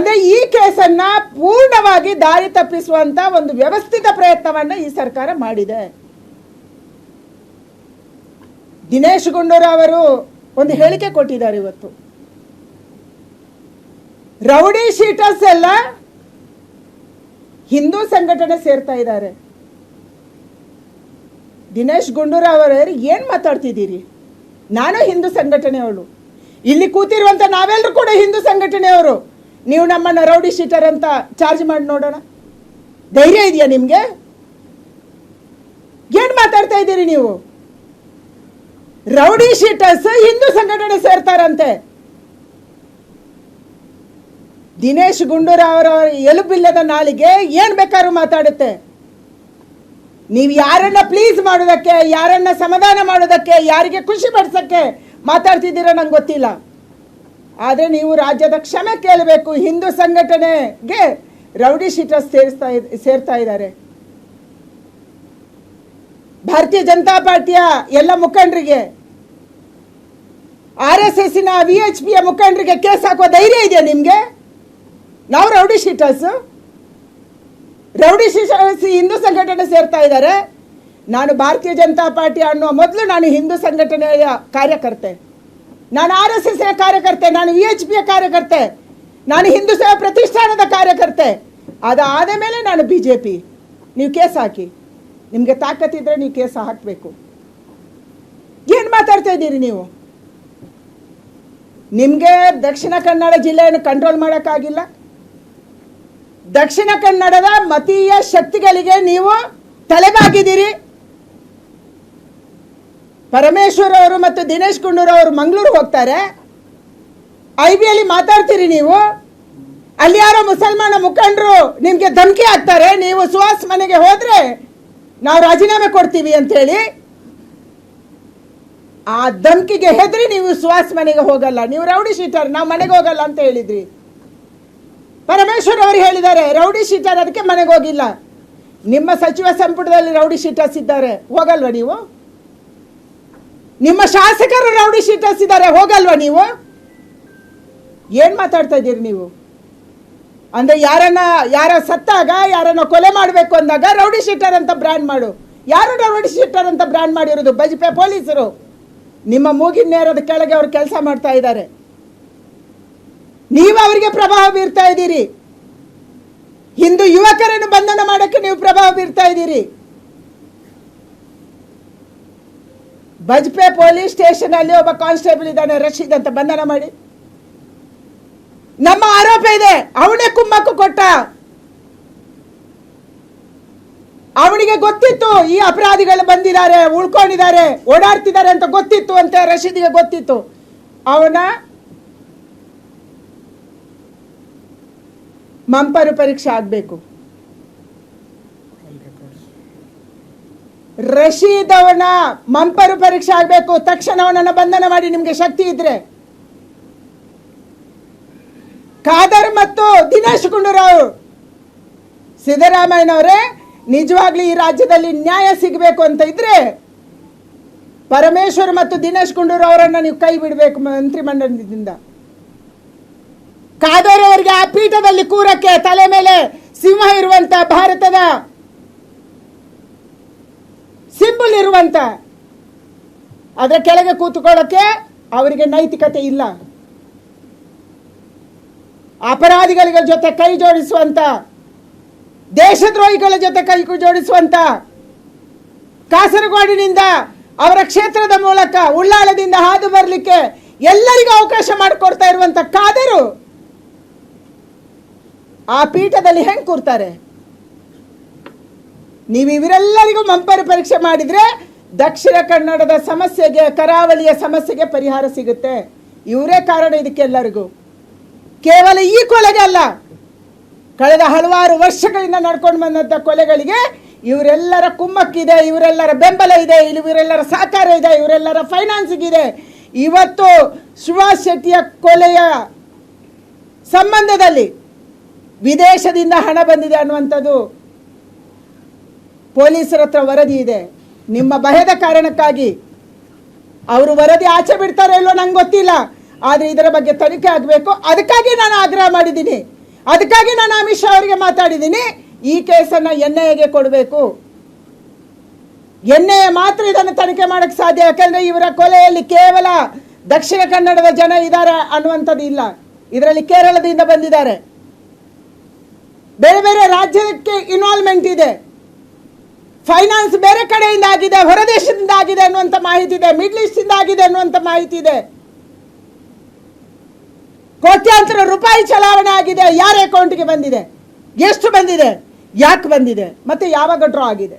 ಅಂದ್ರೆ ಈ ಕೇಸನ್ನ ಪೂರ್ಣವಾಗಿ ದಾರಿ ತಪ್ಪಿಸುವಂತ ಒಂದು ವ್ಯವಸ್ಥಿತ ಪ್ರಯತ್ನವನ್ನ ಈ ಸರ್ಕಾರ ಮಾಡಿದೆ. ದಿನೇಶ್ ಗುಂಡೂರಾವ್ ಅವರು ಒಂದು ಹೇಳಿಕೆ ಕೊಟ್ಟಿದ್ದಾರೆ ಇವತ್ತು. ರೌಡಿ ಶೀಟರ್ಸ್ ಎಲ್ಲ ಹಿಂದೂ ಸಂಘಟನೆ ಸೇರ್ತಾ ಇದ್ದಾರೆ. ದಿನೇಶ್ ಗುಂಡೂರಾವ್ ಅವರು, ಏನು ಮಾತಾಡ್ತಿದ್ದೀರಿ? ನಾನು ಹಿಂದೂ ಸಂಘಟನೆಯವಳು. ಇಲ್ಲಿ ಕೂತಿರುವಂತ ನಾವೆಲ್ಲರೂ ಕೂಡ ಹಿಂದೂ ಸಂಘಟನೆಯವರು. ನೀವು ನಮ್ಮನ್ನು ರೌಡಿ ಶೀಟರ್ ಅಂತ ಚಾರ್ಜ್ ಮಾಡಿ ನೋಡೋಣ. ಧೈರ್ಯ ಇದೆಯಾ ನಿಮಗೆ? ಏನು ಮಾತಾಡ್ತಾ ಇದ್ದೀರಿ ನೀವು? ರೌಡಿ ಶೀಟರ್ಸ್ ಹಿಂದೂ ಸಂಘಟನೆ ಸೇರ್ತಾರಂತೆ. ದಿನೇಶ್ ಗುಂಡೂರಾವ್ ಅವರ ಎಲುಬಿಲ್ಲದ ನಾಲಿಗೆ ಏನ್ ಬೇಕಾದ್ರೂ ಮಾತಾಡುತ್ತೆ. ನೀವು ಯಾರನ್ನ ಪ್ಲೀಸ್ ಮಾಡೋದಕ್ಕೆ, ಯಾರನ್ನ ಸಮಾಧಾನ ಮಾಡೋದಕ್ಕೆ, ಯಾರಿಗೆ ಖುಷಿ ಪಡಿಸೋಕ್ಕೆ ಮಾತಾಡ್ತಿದ್ದೀರಾ ನಂಗೆ ಗೊತ್ತಿಲ್ಲ. ಆದರೆ ನೀವು ರಾಜ್ಯದ ಕ್ಷಮೆ ಕೇಳಬೇಕು. ಹಿಂದೂ ಸಂಘಟನೆಗೆ ರೌಡಿ ಶೀಟರ್ಸ್ ಸೇರಿಸ್ತಾ ಸೇರ್ತಾ ಇದ್ದಾರೆ. ಭಾರತೀಯ ಜನತಾ ಪಾರ್ಟಿಯ ಎಲ್ಲ ಮುಖಂಡರಿಗೆ, ಆರ್ ಎಸ್ ಎಸ್ಸಿನ ವಿ ಎಚ್ ಪಿಯ ಮುಖಂಡರಿಗೆ ಕೇಸ್ ಹಾಕುವ ಧೈರ್ಯ ಇದೆಯಾ ನಿಮಗೆ? ನಾವು rowdy sheeters. Rowdy sheeters Hindu ಸಂಘಟನೆ ಸೇರ್ತಾ ಇದ್ದಾರೆ. ನಾನು ಭಾರತೀಯ ಜನತಾ ಪಾರ್ಟಿ ಅನ್ನೋ ಮೊದಲು ನಾನು ಹಿಂದೂ ಸಂಘಟನೆಯ ಕಾರ್ಯಕರ್ತೆ. ನಾನು ಆರ್ ಎಸ್ ಎಸ್ ಕಾರ್ಯಕರ್ತೆ, ನಾನು ವಿ ಎಚ್ ಪಿಯ ಕಾರ್ಯಕರ್ತೆ, ನಾನು ಹಿಂದೂ ಸೇವಾ ಪ್ರತಿಷ್ಠಾನದ ಕಾರ್ಯಕರ್ತೆ. ಅದಾದ ಮೇಲೆ ನಾನು ಬಿ ಜೆ ಪಿ. ನೀವು ಕೇಸ್ ಹಾಕಿ. ನಿಮಗೆ ತಾಕತ್ತಿದ್ರೆ ನೀವು ಕೇಸ್ ಹಾಕಬೇಕು. ಏನು ಮಾತಾಡ್ತಾ ಇದ್ದೀರಿ ನೀವು? ನಿಮಗೆ ದಕ್ಷಿಣ ಕನ್ನಡ ಜಿಲ್ಲೆಯನ್ನು ಕಂಟ್ರೋಲ್ ಮಾಡೋಕ್ಕಾಗಿಲ್ಲ. ದಕ್ಷಿಣ ಕನ್ನಡದ ಮತೀಯ ಶಕ್ತಿಗಳಿಗೆ ನೀವು ತಲೆಬಾಗಿದ್ದೀರಿ. ಪರಮೇಶ್ವರ್ ಅವರು ಮತ್ತು ದಿನೇಶ್ ಗುಂಡೂರು ಅವರು ಮಂಗಳೂರು ಹೋಗ್ತಾರೆ. ಐ ಬಿ ಅಲ್ಲಿ ಮಾತಾಡ್ತೀರಿ ನೀವು? ಅಲ್ಲಿ ಯಾರೋ ಮುಸಲ್ಮಾನ ಮುಖಂಡರು ನಿಮಗೆ ಧಮಕಿ ಹಾಕ್ತಾರೆ. ನೀವು ಸುಹಾಸ್ ಮನೆಗೆ ಹೋದ್ರೆ ನಾವು ರಾಜೀನಾಮೆ ಕೊಡ್ತೀವಿ ಅಂತೇಳಿ. ಆ ಧಮಕಿಗೆ ಹೆದರಿ ನೀವು ಸುಹಾಸ್ ಮನೆಗೆ ಹೋಗಲ್ಲ. ನೀವು ರೌಡಿ ಶೀಟರ್, ನಾವು ಮನೆಗೆ ಹೋಗಲ್ಲ ಅಂತ ಹೇಳಿದ್ರಿ. ಪರಮೇಶ್ವರ್ ಅವರು ಹೇಳಿದ್ದಾರೆ, ರೌಡಿ ಶೀಟರ್ ಅದಕ್ಕೆ ಮನೆಗೆ ಹೋಗಿಲ್ಲ. ನಿಮ್ಮ ಸಚಿವ ಸಂಪುಟದಲ್ಲಿ ರೌಡಿ ಶೀಟರ್ಸ್ ಇದ್ದಾರೆ. ಹೋಗಲ್ವಾ ನೀವು? ನಿಮ್ಮ ಶಾಸಕರು ರೌಡಿ ಶೀಟರ್ಸ್ ಇದ್ದಾರೆ ಹೋಗಲ್ವಾ ನೀವು? ಏನ್ ಮಾತಾಡ್ತಾ ಇದ್ದೀರಿ ನೀವು? ಅಂದ್ರೆ ಯಾರನ್ನ, ಯಾರ ಸತ್ತಾಗ ಯಾರನ್ನ ಕೊಲೆ ಮಾಡಬೇಕು ಅಂದಾಗ ರೌಡಿ ಶೀಟರ್ ಅಂತ ಬ್ರ್ಯಾಂಡ್ ಮಾಡು. ಯಾರು ರೌಡಿ ಶೀಟರ್ ಅಂತ ಬ್ರ್ಯಾಂಡ್ ಮಾಡಿರೋದು? ಬಜ್ಪೆ ಪೊಲೀಸರು. ನಿಮ್ಮ ಮೂಗಿನ ನೇರದ ಕೆಳಗೆ ಅವರು ಕೆಲಸ ಮಾಡ್ತಾ ಇದ್ದಾರೆ. ನೀವು ಅವರಿಗೆ ಪ್ರಭಾವ ಬೀರ್ತಾ ಇದ್ದೀರಿ. ಹಿಂದೂ ಯುವಕರನ್ನು ಬಂಧನ ಮಾಡೋಕ್ಕೆ ನೀವು ಪ್ರಭಾವ ಬೀರ್ತಾ ಇದ್ದೀರಿ. ಬಜ್ಪೆ ಪೊಲೀಸ್ ಸ್ಟೇಷನ್ ಅಲ್ಲಿ ಒಬ್ಬ ಕಾನ್ಸ್ಟೇಬಲ್ ಇದ್ದಾನೆ, ರಶೀದ್ ಅಂತ ಬಂಧನ ಮಾಡಿ. ನಮ್ಮ ಆರೋಪ ಇದೆ, ಅವನೇ ಕುಮ್ಮಕ್ಕು ಕೊಟ್ಟ. ಅವನಿಗೆ ಗೊತ್ತಿತ್ತು, ಈ ಅಪರಾಧಿಗಳು ಬಂದಿದ್ದಾರೆ, ಉಳ್ಕೊಂಡಿದ್ದಾರೆ, ಓಡಾಡ್ತಿದ್ದಾರೆ ಅಂತ ಗೊತ್ತಿತ್ತು ಅಂತ ರಶೀದಿಗೆ ಗೊತ್ತಿತ್ತು. ಅವನ ಮಂಪರು ಪರೀಕ್ಷೆ ಆಗಬೇಕು. ರಶೀದ್ ಇದ್ದವನ ಮಂಪರು ಪರೀಕ್ಷೆ ಆಗಬೇಕು, ತಕ್ಷಣ ಅವನನ್ನು ಬಂಧನ ಮಾಡಿ ನಿಮಗೆ ಶಕ್ತಿ ಇದ್ರೆ. ಖಾದರ್ ಮತ್ತು ದಿನೇಶ್ ಗುಂಡೂರಾವ್, ಸಿದ್ದರಾಮಯ್ಯನವರೇ, ನಿಜವಾಗ್ಲೂ ಈ ರಾಜ್ಯದಲ್ಲಿ ನ್ಯಾಯ ಸಿಗಬೇಕು ಅಂತ ಇದ್ರೆ, ಪರಮೇಶ್ವರ್ ಮತ್ತು ದಿನೇಶ್ ಗುಂಡೂರಾವ್ ಅವರನ್ನ ನೀವು ಕೈ ಬಿಡಬೇಕು ಮಂತ್ರಿಮಂಡಲದಿಂದ. ಖಾದರ್ ಅವರಿಗೆ ಆ ಪೀಠದಲ್ಲಿ ಕೂರಕ್ಕೆ ತಲೆ ಮೇಲೆ ಸಿಂಹ ಇರುವಂತ ಭಾರತದ ಇರುವಂತ. ಅದರ ಕೆಳಗೆ ಕೂತುಕೊಳ್ಳೋಕೆ ಅವರಿಗೆ ನೈತಿಕತೆ ಇಲ್ಲ. ಅಪರಾಧಿಗಳ ಜೊತೆ ಕೈ ಜೋಡಿಸುವಂತ, ದೇಶದ್ರೋಹಿಗಳ ಜೊತೆ ಕೈ ಜೋಡಿಸುವಂತ, ಕಾಸರಗೋಡಿನಿಂದ ಅವರ ಕ್ಷೇತ್ರದ ಮೂಲಕ ಉಳ್ಳಾಲದಿಂದ ಹಾದು ಬರಲಿಕ್ಕೆ ಎಲ್ಲರಿಗೂ ಅವಕಾಶ ಮಾಡಿಕೊಡ್ತಾ ಇರುವಂತ ಕಾದರು. ಆ ಪೀಠದಲ್ಲಿ ಹೆಂಗ್ ಕೂರ್ತಾರೆ? ನೀವು ಇವರೆಲ್ಲರಿಗೂ ಮಂಪರು ಪರೀಕ್ಷೆ ಮಾಡಿದರೆ ದಕ್ಷಿಣ ಕನ್ನಡದ ಸಮಸ್ಯೆಗೆ, ಕರಾವಳಿಯ ಸಮಸ್ಯೆಗೆ ಪರಿಹಾರ ಸಿಗುತ್ತೆ. ಇವರೇ ಕಾರಣ ಇದಕ್ಕೆಲ್ಲರಿಗೂ ಕೇವಲ ಈ ಕೊಲೆಗೆ ಅಲ್ಲ, ಕಳೆದ ಹಲವಾರು ವರ್ಷಗಳಿಂದ ನಡ್ಕೊಂಡು ಬಂದಂಥ ಕೊಲೆಗಳಿಗೆ ಇವರೆಲ್ಲರ ಕುಮ್ಮಕ್ಕಿದೆ, ಇವರೆಲ್ಲರ ಬೆಂಬಲ ಇದೆ ಇವರೆಲ್ಲರ ಸಹಕಾರ ಇದೆ, ಇವರೆಲ್ಲರ ಫೈನಾನ್ಸಿಗಿದೆ ಇವತ್ತು ಸುಭಾಷ್ ಶೆಟ್ಟಿಯ ಕೊಲೆಯ ಸಂಬಂಧದಲ್ಲಿ ವಿದೇಶದಿಂದ ಹಣ ಬಂದಿದೆ ಅನ್ನುವಂಥದ್ದು ಪೊಲೀಸರ ಹತ್ರ ವರದಿ ಇದೆ. ನಿಮ್ಮ ಭಯದ ಕಾರಣಕ್ಕಾಗಿ. ಅವರು ವರದಿ ಆಚೆ ಬಿಡ್ತಾರೋ ಇಲ್ಲೋ ನಂಗೆ ಗೊತ್ತಿಲ್ಲ. ಆದರೆ ಇದರ ಬಗ್ಗೆ ತನಿಖೆ ಆಗಬೇಕು. ಅದಕ್ಕಾಗಿ ನಾನು ಆಗ್ರಹ ಮಾಡಿದ್ದೀನಿ. ಅದಕ್ಕಾಗಿ ನಾನು ಅಮಿತ್ ಶಾ ಅವರಿಗೆ ಮಾತಾಡಿದ್ದೀನಿ. ಈ ಕೇಸನ್ನು ಎನ್ ಐ ಎಗೆ ಕೊಡಬೇಕು. ಎನ್ ಐ ಮಾತ್ರ ಇದನ್ನು ತನಿಖೆ ಮಾಡೋಕ್ಕೆ ಸಾಧ್ಯ. ಯಾಕಂದರೆ ಇವರ ಕೊಲೆಯಲ್ಲಿ ಕೇವಲ ದಕ್ಷಿಣ ಕನ್ನಡದ ಜನ ಇದ್ದಾರೆ ಅನ್ನುವಂಥದ್ದು ಇಲ್ಲ. ಇದರಲ್ಲಿ ಕೇರಳದಿಂದ ಬಂದಿದ್ದಾರೆ. ಬೇರೆ ಬೇರೆ ರಾಜ್ಯಕ್ಕೆ ಇನ್ವಾಲ್ವ್ಮೆಂಟ್ ಇದೆ. ಫೈನಾನ್ಸ್ ಬೇರೆ ಕಡೆಯಿಂದ ಆಗಿದೆ, ಹೊರದೇಶದಿಂದ ಆಗಿದೆ ಅನ್ನುವಂಥ ಮಾಹಿತಿ ಇದೆ ಮಿಡ್ಲ್ ಈಸ್ಟಿಂದ ಆಗಿದೆ ಅನ್ನುವಂಥ ಮಾಹಿತಿ ಇದೆ. ಕೋಟ್ಯಾಂತರ ರೂಪಾಯಿ ಚಲಾವಣೆ ಆಗಿದೆ, ಯಾರ ಅಕೌಂಟ್ಗೆ ಬಂದಿದೆ? ಎಷ್ಟು ಬಂದಿದೆ? ಯಾಕೆ ಬಂದಿದೆ? ಮತ್ತೆ ಯಾವಾಗ ಡ್ರಾ ಆಗಿದೆ?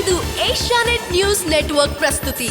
ಇದು ಏಷ್ಯಾನೆಟ್ ನ್ಯೂಸ್ ನೆಟ್ವರ್ಕ್ ಪ್ರಸ್ತುತಿ.